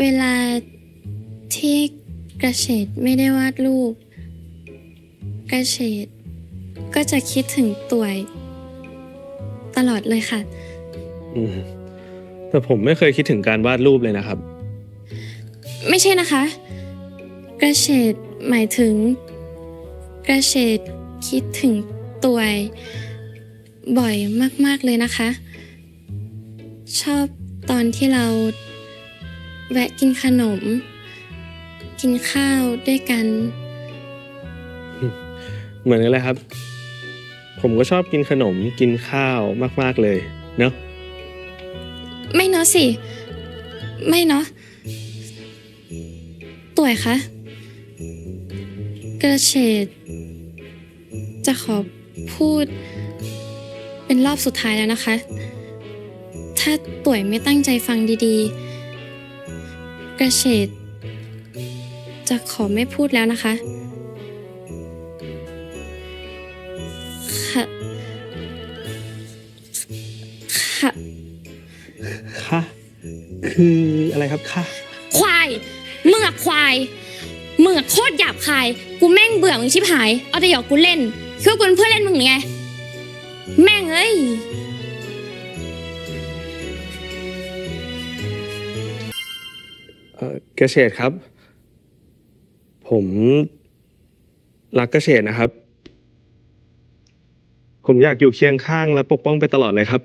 เวลาที่กระเฉดไม่ได้วาดรูป กระเฉดก็จะคิดถึงต่วย ตลอดเลยค่ะ อืมแต่ผมไม่เคยคิดถึงการวาดรูปเลยนะครับ ไม่ใช่นะคะ กระเฉดหมายถึง กระเฉดคิดถึงตัวย บ่อยมาก ๆเลยนะคะ ชอบตอนที่เรา แวะกินขนม กินข้าวด้วยกัน เหมือนกันเลยครับ ผมก็ชอบกินขนมกินข้าวมาก ๆเลย เนาะไม่เนาะสิ ไม่เนาะต่วยคะ กระเฉดจะขอพูด เป็นรอบสุดท้ายแล้วนะคะ ถ้าต่วยไม่ตั้งใจฟังดีๆ กระเฉดจะขอไม่พูดแล้วนะคะค่ะค่ะค่ะคืออะไรครับค่ะควายมึงอะควายมึงอะโคตรหยาบคาย กูแม่งเบื่อมึงชิบหาย เอาแต่หยอกกูเล่นคิดว่ากูเป็นเพื่อนเล่นมึงหรือไง แม่งเอ้ย เกษตรครับ ผมรักเกษตรนะครับ ผมอยากอยู่เคียงข้างและปกป้องไปตลอดเลยครับ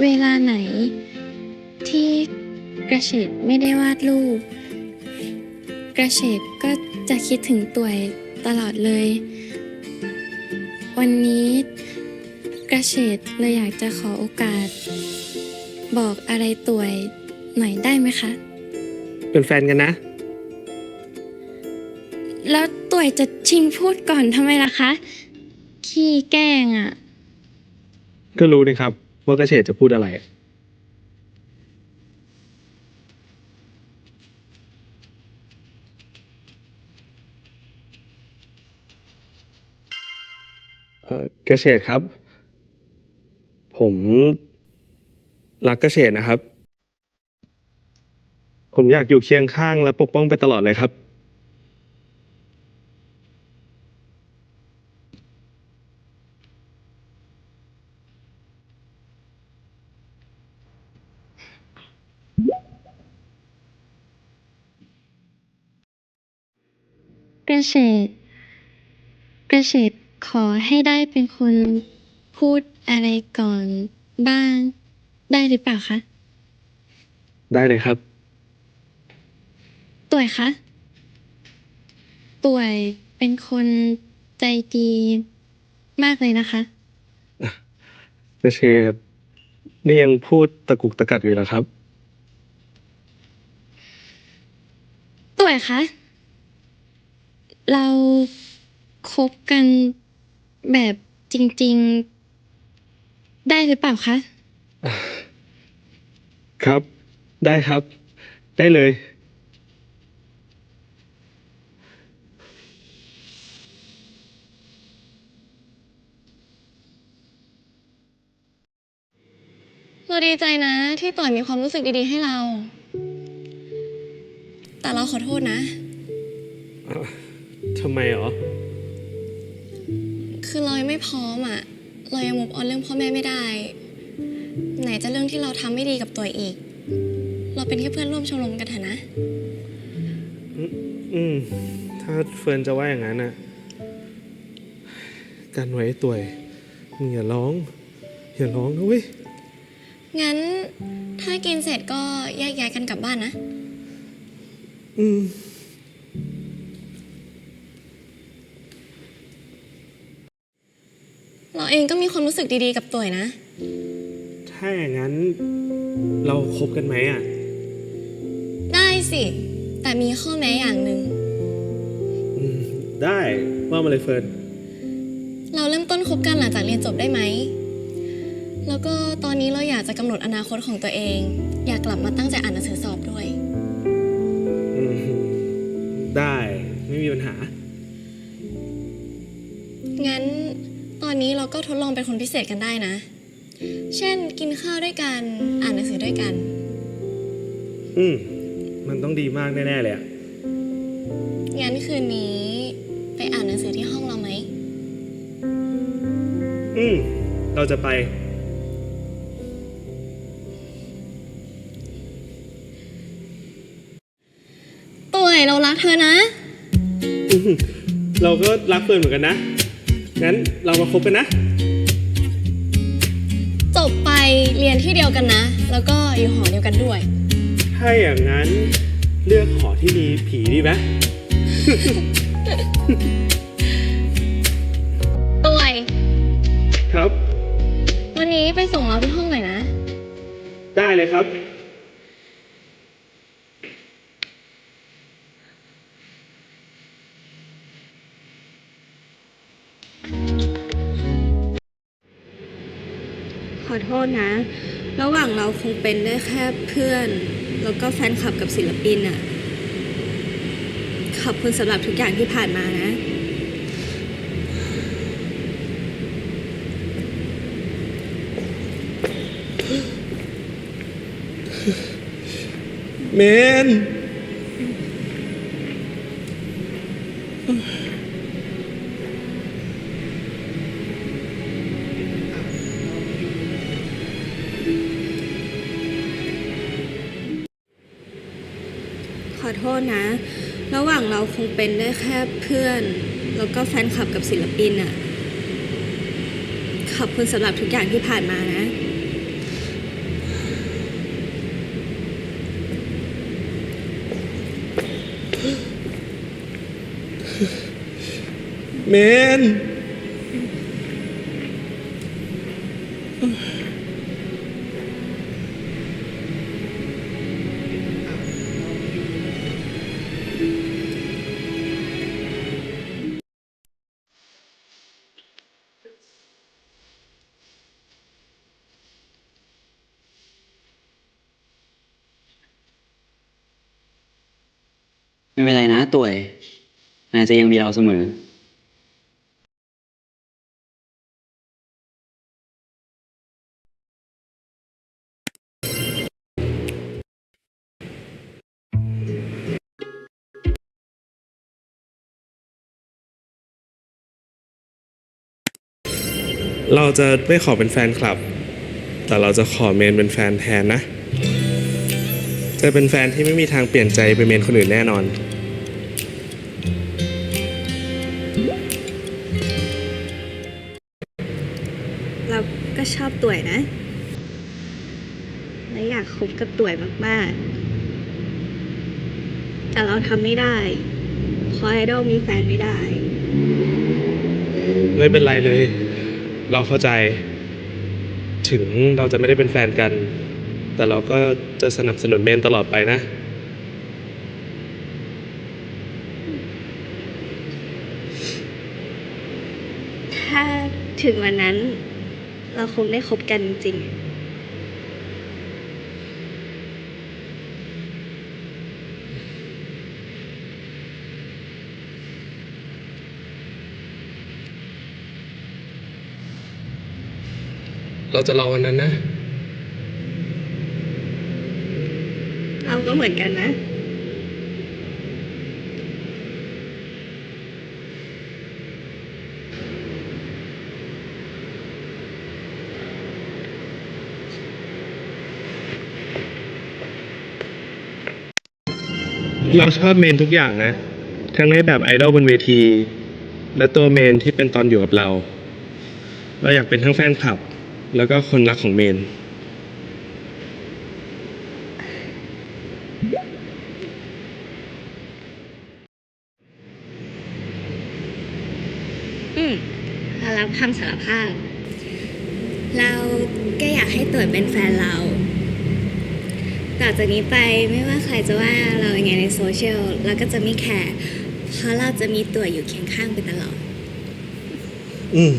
เวลาไหน กระเฉดไม่ได้วาดรูป กระเฉดก็จะคิดถึงตัวยตลอดเลย วันนี้กระเฉดเลยอยากจะขอโอกาส บอกอะไรตัวยหน่อยได้ไหมคะ เป็นแฟนกันนะ แล้วตัวยจะชิงพูดก่อนทำไมล่ะคะ ขี้แกล้งอะก็รู้นะครับว่าเกษตรจะพูดอะไร เอ่อเกษตรครับ ผมรักเกษตรนะครับ ผมอยากอยู่เคียงข้างและปกป้องไปตลอดเลยครับกรเฉดกร ขอให้ได้เป็นคนพูดอะไรก่อนบ้างได้หรือเปล่าคะ ได้เลยครับ ต่วยคะต่วยเป็นคนใจดีมากเลยนะคะเกษตรนี่ยังพูดตะกุกตะกักอยู่เหรอครับ ต่วยคะ เราคบกัน แบบจริง ๆ ได้หรือเปล่าคะ ครับ ได้ครับ ได้เลย เราดีใจนะ ที่ต่อยมีความรู้สึกดีๆ ให้เรา แต่เราขอโทษนะ ทำไมเหรอ คือเรายังไม่พร้อมอะเรายังมุกออนเรื่องพ่อแม่ไม่ได้ ไหนจะเรื่องที่เราทำไม่ดีกับตัวอีก เราเป็นแค่เพื่อนร่วมชมรมกันเถอะนะ อืม ถ้าเฟิร์นจะว่าอย่างนั้นน่ะ กันไว้ตัวยมึงอย่าร้อง อย่าร้องนะเว้ย งั้นถ้ากินเสร็จก็แยกย้ายกันกลับบ้านนะ อืม มีความรู้สึกดีๆกับตัวนะ ถ้าอย่างนั้นเราคบกันไหมอะ ได้สิ แต่มีข้อแม้อย่างหนึ่ง อืม ได้ว่ามาเลยเฟิร์น เราเริ่มต้นคบกันหลังจากเรียนจบได้ไหม แล้วก็ตอนนี้เราอยากจะกำหนดอนาคตของตัวเอง อยากอะกลับมาตั้งใจอ่านหนังสือสอบด้วย ก็ทดลองเป็นคนพิเศษกันได้นะ เช่นกินข้าวด้วยกัน อ่านหนังสือด้วยกัน อืม มันต้องดีมากแน่ ๆ เลยอะงั้นคืนนี้ไปอ่านหนังสือที่ห้องเราไหม อืม เราจะไป ตัวเรารักเธอนะอืมเราก็รักเฟิร์นเหมือนกันนะ งั้นเรามาคบกันนะ จบไปเรียนที่เดียวกันนะ แล้วก็อยู่หอเดียวกันด้วย ถ้าอย่างนั้นเลือกหอที่มีผีดีไหมตัวครับ วันนี้ไปส่งเราที่ห้องหน่อยนะ ได้เลยครับ ษนะ ระหว่างเราคงเป็นได้แค่เพื่อน แล้วก็แฟนคลับกับศิลปินอะขอบคุณสำหรับทุกอย่างที่ผ่านมานะเางเราคงเป็นได้แค่เพื่อน แล้วก็แฟนคลับกับศิลปินอะขอบคุณสำหรับทุกอย่างที่ผ่านมานะเมน ไม่เป็นไรนะต่วยนายจะยังมีเราเสมอเราจะไม่ขอเป็นแฟนคลับ แต่เราจะขอเมนเป็นแฟนแทนนะ จะเป็นแฟนที่ไม่มีทางเปลี่ยนใจไปเมนคนอื่นแน่นอน เราก็ชอบต่วยนะ และอยากคบกับต่วยมากๆ แต่เราทำไม่ได้เพราะไอดอลมีแฟนไม่ได้ ไม่เป็นไรเลย เราเข้าใจ ถึงเราจะไม่ได้เป็นแฟนกัน แต่เราก็จะสนับสนุนเมนตลอดไปนะ ถ้าถึงวันนั้น เราคงได้คบกันจริงเราจะรอวันนั้นนะๆเราก็เหมือนกันนะ เราชอบเมนทุกอย่างนะ ทั้งในแบบไอดอลบนเวที และตัวเมนที่เป็นตอนอยู่กับเรา เราอยากเป็นทั้งแฟนคลับ แล้วก็คนรักของเมน อืมเรารับคำสารภาพ เราก็อยากให้ต่วเป็นแฟนเรา ต่อจากนี้ไปไม่ว่าใครจะว่าเราอย่างไงในโซเชียลเราก็จะไม่แคร์เพราะเราจะมีตัวอยู่เคียงข้างไปตลอด อืม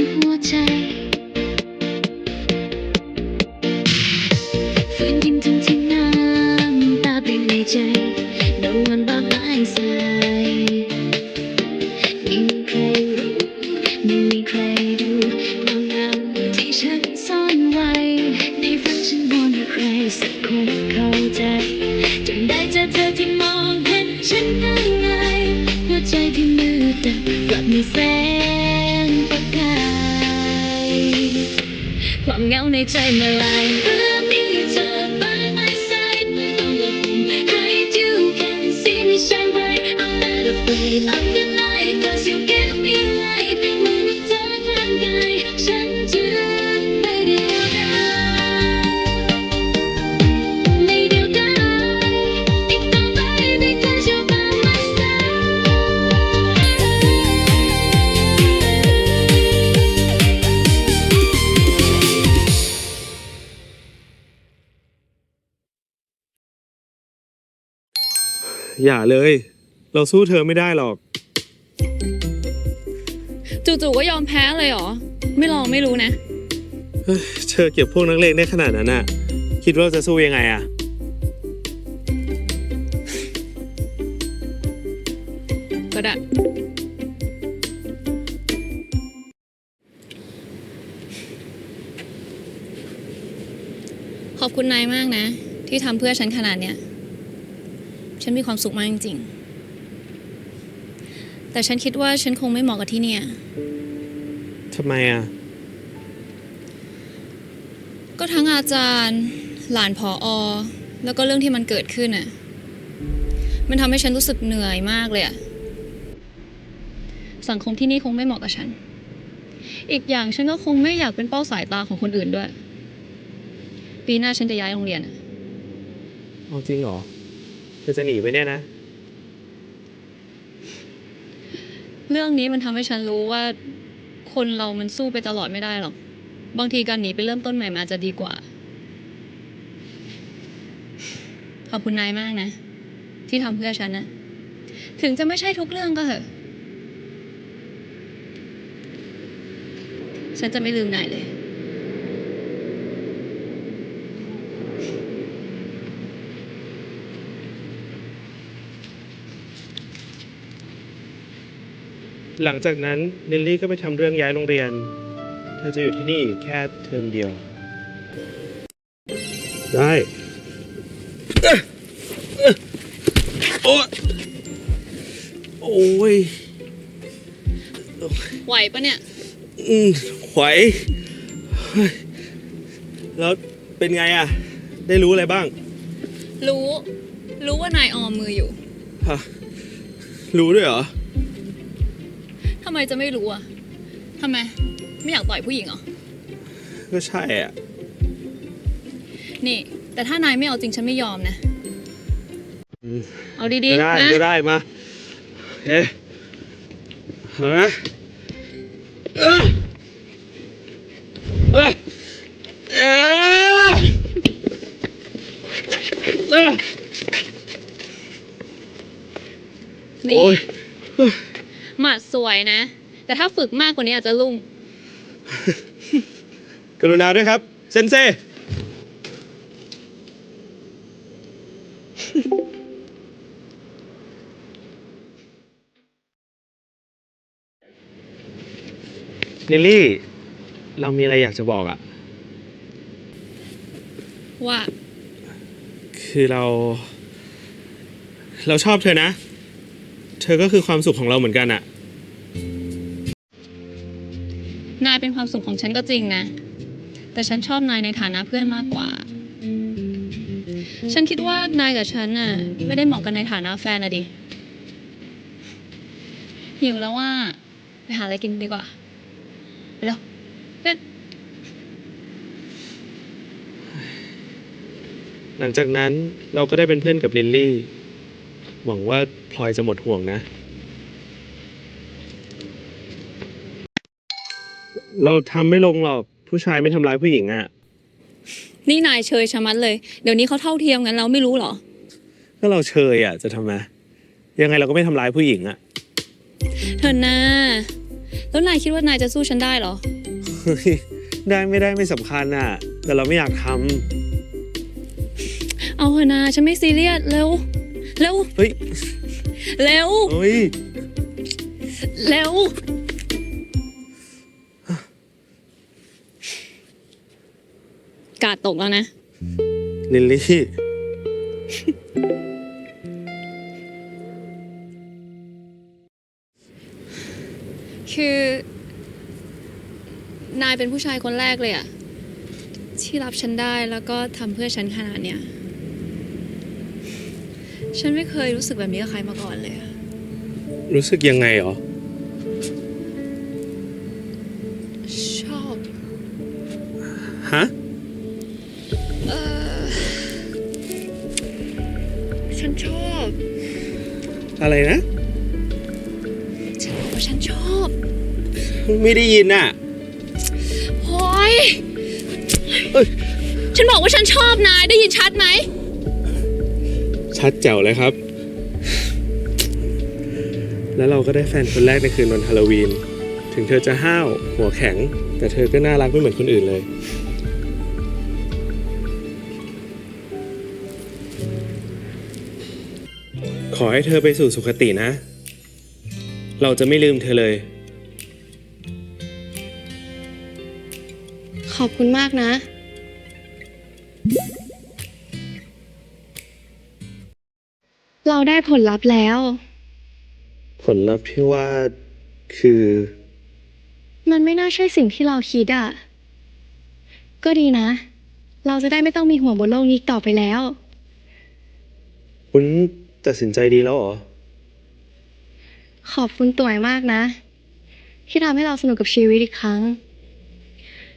หัวใจฝืนยิ้มทั้งที่น้ำตาเป็นในใจ อย่าเลย เราสู้เธอไม่ได้หรอก จู่ๆก็ยอมแพ้เลยเหรอ ไม่ลองไม่รู้นะ เฮ้ยเธอเก็บพวกนักเลงได้ขนาดนั้นน่ะ คิดว่าจะสู้ยังไงอะ ก็ได้ ขอบคุณนายมากนะ ที่ทำเพื่อฉันขนาดเนี้ย ฉันมีความสุขมากจริงๆ แต่ฉันคิดว่าฉันคงไม่เหมาะกับที่เนี่ย ทำไมอะ ก็ทั้งอาจารย์ หลานผออแล้วก็เรื่องที่มันเกิดขึ้นอะ มันทำให้ฉันรู้สึกเหนื่อยมากเลยอะ สังคมที่นี่คงไม่เหมาะกับฉัน อีกอย่างฉันก็คงไม่อยากเป็นเป้าสายตาของคนอื่นด้วย ปีหน้าฉันจะย้ายโรงเรียนอะเอาจริงเหรอเธอจะหนีไปเนี่ยนะ เรื่องนี้มันทำให้ฉันรู้ว่า คนเรามันสู้ไปตลอดไม่ได้หรอก บางทีการหนีไปเริ่มต้นใหม่มันอาจจะดีกว่า ขอบคุณนายมากนะ ที่ทำเพื่อฉันนะ ถึงจะไม่ใช่ทุกเรื่องก็เถอะ ฉันจะไม่ลืมนายเลย หลังจากนั้นเนลลี่ก็ไปทำเรื่องย้ายโรงเรียน เธอจะอยู่ที่นี่แค่เทอมเดียว ได้ โอ้ยโอ้ยไหวปะเนี่ย อืมไหวเฮ้ยแล้วเป็นไงอะได้รู้อะไรบ้างรู้ รู้ว่านายออมมืออยู่ ฮะรู้ด้วยเหรอทำ ไมจะไม่รู้อะทำไม ไม่อยากต่อยผู้หญิงเหรอ ก็ใช่อะ นี่ แต่ถ้านายไม่เอาจริงฉันไม่ยอมนะอืมเอาดีก็ได้ๆนะก็ได้มาเอ๊ะเอานะเอ้ยเอ้ยเอ้ยเอ้ยนี่ โอ้ย หมัดสวยนะ แต่ถ้าฝึกมากกว่านี้อาจจะลุ่ง กรุณาด้วยครับ เซนเซ ลิลลี่ เรามีอะไรอยากจะบอกอะ ว่า คือเรา เราชอบเธอนะ เธอก็คือความสุขของเราเหมือนกันอะ นายเป็นความสุขของฉันก็จริงนะ แต่ฉันชอบนายในฐานะเพื่อนมากกว่า ฉันคิดว่านายกับฉันน่ะไม่ได้เหมาะกันในฐานะแฟนอะดิ หิวแล้วว่า ไปหาอะไรกินดีกว่า ไปเร็วเล่นหลังจากนั้นเราก็ได้เป็นเพื่อนกับลิลลี่ หวังว่าพลอยจะหมดห่วงนะ เราทำไม่ลงหรอกผู้ชายไม่ทำร้ายผู้หญิงอะ่ะนี่นายเชยชะมัดเลย เดี๋ยวนี้เขาเท่าเทียมกันแล้วไม่รู้เหรอถ้าเราเชยอะ่ะจะทำไมยังไงเราก็ไม่ทำร้ายผู้หญิงอะ่ะเธอหน้าแล้วนายคิดว่านายจะสู้ฉันได้เหรอ เฮ้ยได้ไม่ได้ไม่สำคัญอะแต่เราไม่อยากทเอาเถอะนาฉันไม่ซีเรียส เร็ว เร็วำเฮ้ยเร็ว เฮ้ย เร็ว กาดตกแล้วนะ ลิลลี่ คือ นายเป็นผู้ชายคนแรกเลยอะที่รับฉันได้แล้วก็ทำเพื่อฉันขนาดเนี้ย ฉันไม่เคยรู้สึกแบบนี้กับใครมาก่อนเลยอะรู้สึกยังไงหรอ ชอบ ฮะ ฉันชอบ อะไรนะ ฉันบอกว่าฉันชอบ ไม่ได้ยินอะโอ้ยเอ้ยฉันบอกว่าฉันชอบนายได้ยินชัดไหม ชัดแจ๋วเลยครับ แล้วเราก็ได้แฟนคนแรกในคืนวันฮาโลวีน ถึงเธอจะห้าวหัวแข็ง แต่เธอก็น่ารักไม่เหมือนคนอื่นเลย ขอให้เธอไปสู่สุคตินะ เราจะไม่ลืมเธอเลย ขอบคุณมากนะ เราได้ผลลัพธ์แล้ว ผลลัพธ์ที่ว่าคือ มันไม่น่าใช่สิ่งที่เราคิดอะก็ดีนะ เราจะได้ไม่ต้องมีห่วงบนโลกนี้อีกต่อไปแล้ว คุณ ตัดสินใจดีแล้วเหรอ ขอบคุณต่วยมากนะ ที่ทำให้เราสนุกกับชีวิตอีกครั้ง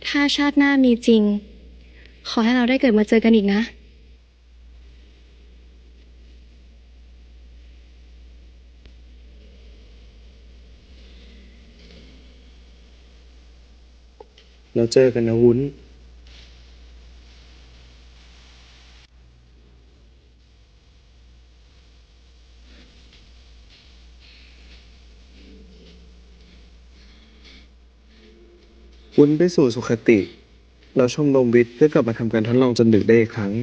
ถ้าชาติหน้ามีจริง ขอให้เราได้เกิดมาเจอกันอีกนะ เราเจอกันนะวุ้น วุ้นไปสู่สุขติ เราชมรมวิทย์เพื่อกลับมาทำการทดลองจนดึกได้อีกครั้ง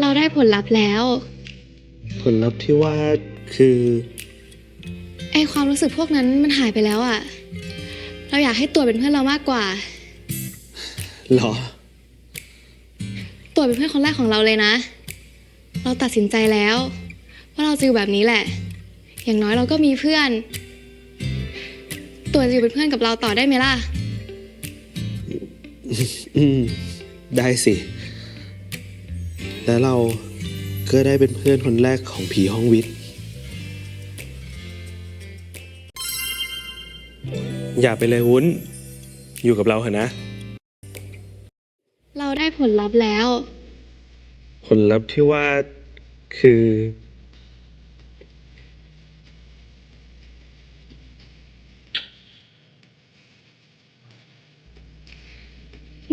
เราได้ผลลัพธ์แล้ว ผลลัพธ์ที่ว่าคือ ไอความรู้สึกพวกนั้นมันหายไปแล้วอะ่ะ เราอยากให้ตัวเป็นเพื่อนเรามากกว่าหรอ ตัวเป็นเพื่อนคนแรกของเราเลยนะ เราตัดสินใจแล้ว ว่าเราจะอยู่แบบนี้แหละ อย่างน้อยเราก็มีเพื่อน ตัวจะอยู่เป็นเพื่อนกับเราต่อได้ไหมล่ะ อืม ได้สิ แล้วเราก็ได้เป็นเพื่อนคนแรกของผีห้องวิทย์ อย่าไปเลยวุ้น อยู่กับเราเถอะนะ เราได้ผลลัพธ์แล้ว ผลลัพธ์ที่ว่าคือ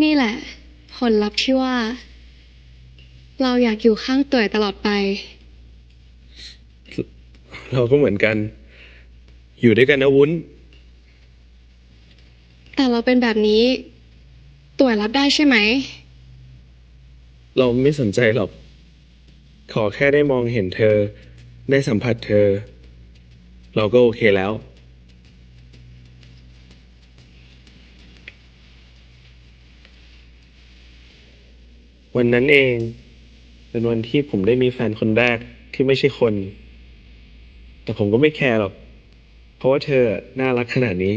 นี่แหละ ผลลัพธ์ที่ว่า เราอยากอยู่ข้างตัวตลอดไป เราก็เหมือนกัน อยู่ด้วยกันนะวุ้น แต่เราเป็นแบบนี้ตัวรับได้ใช่ไหม เราไม่สนใจหรอก ขอแค่ได้มองเห็นเธอ ได้สัมผัสเธอ เราก็โอเคแล้ว วันนั้นเอง เป็นวันที่ผมได้มีแฟนคนแรกที่ไม่ใช่คน แต่ผมก็ไม่แคร์หรอก เพราะว่าเธอน่ารักขนาดนี้